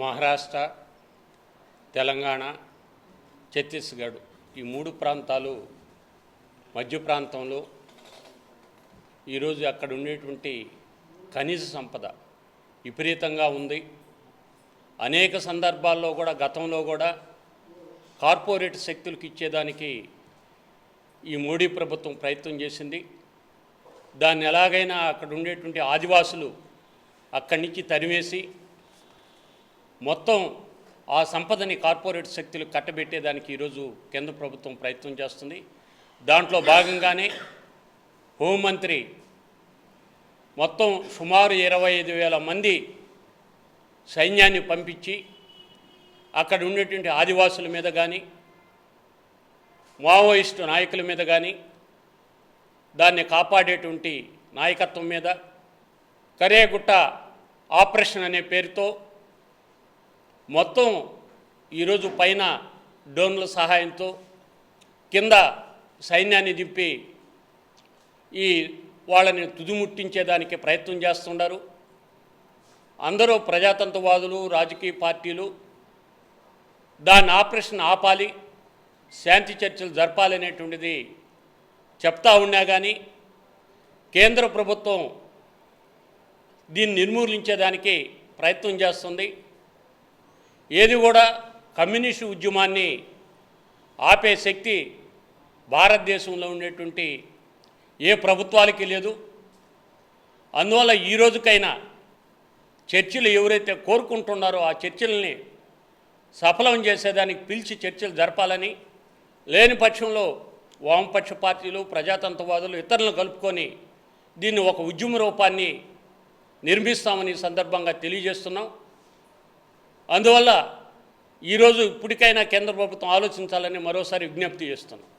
మహారాష్ట్ర తెలంగాణ ఛత్తీస్గఢ్ ఈ మూడు ప్రాంతాలు మధ్య ప్రాంతంలో ఈరోజు అక్కడ ఉండేటువంటి ఖనిజ సంపద విపరీతంగా ఉంది. అనేక సందర్భాల్లో కూడా గతంలో కూడా కార్పొరేట్ శక్తులకు ఇచ్చేదానికి ఈ మోడీ ప్రభుత్వం ప్రయత్నం చేసింది. దాన్ని ఎలాగైనా అక్కడ ఉండేటువంటి ఆదివాసులు అక్కడి నుంచి తరివేసి మొత్తం ఆ సంపదని కార్పొరేట్ శక్తులు కట్టబెట్టేదానికి ఈరోజు కేంద్ర ప్రభుత్వం ప్రయత్నం చేస్తుంది. దాంట్లో భాగంగానే హోంమంత్రి మొత్తం సుమారు ఇరవై ఐదు వేల మంది సైన్యాన్ని పంపించి అక్కడ ఉండేటువంటి ఆదివాసుల మీద కానీ మావోయిస్టు నాయకుల మీద కానీ దాన్ని కాపాడేటువంటి నాయకత్వం మీద కరేగుట్ట ఆపరేషన్ అనే పేరుతో మొత్తం ఈరోజు పైన డ్రోన్ల సహాయంతో కింద సైన్యాన్ని దింపి ఈ వాళ్ళని తుదిముట్టించేదానికి ప్రయత్నం చేస్తున్నారు అందరూ ప్రజాతంత్రవాదులు రాజకీయ పార్టీలు దాన్ని ఆపరేషన్ ఆపాలి శాంతి చర్చలు జరపాలనేటువంటిది చెప్తా ఉన్నా కానీ కేంద్ర ప్రభుత్వం దీన్ని నిర్మూలించేదానికి ప్రయత్నం చేస్తుంది. ఏది కూడా కమ్యూనిస్టు ఉద్యమాన్ని ఆపే శక్తి భారతదేశంలో ఉండేటువంటి ఏ ప్రభుత్వాలకి లేదు. అందువల్ల ఈ రోజుకైనా చర్చలు ఎవరైతే కోరుకుంటున్నారో ఆ చర్చల్ని సఫలం చేసేదానికి పిలిచి చర్చలు జరపాలని లేని పక్షంలో వామపక్ష పార్టీలు ప్రజాతంత్రవాదులు ఇతరులను కలుపుకొని దీన్ని ఒక ఉద్యమ రూపాన్ని నిర్మిస్తామని సందర్భంగా తెలియజేస్తున్నాం. అందువల్ల ఈరోజు ఇప్పటికైనా కేంద్ర ప్రభుత్వం ఆలోచించాలని మరోసారి విజ్ఞప్తి చేస్తున్నాం.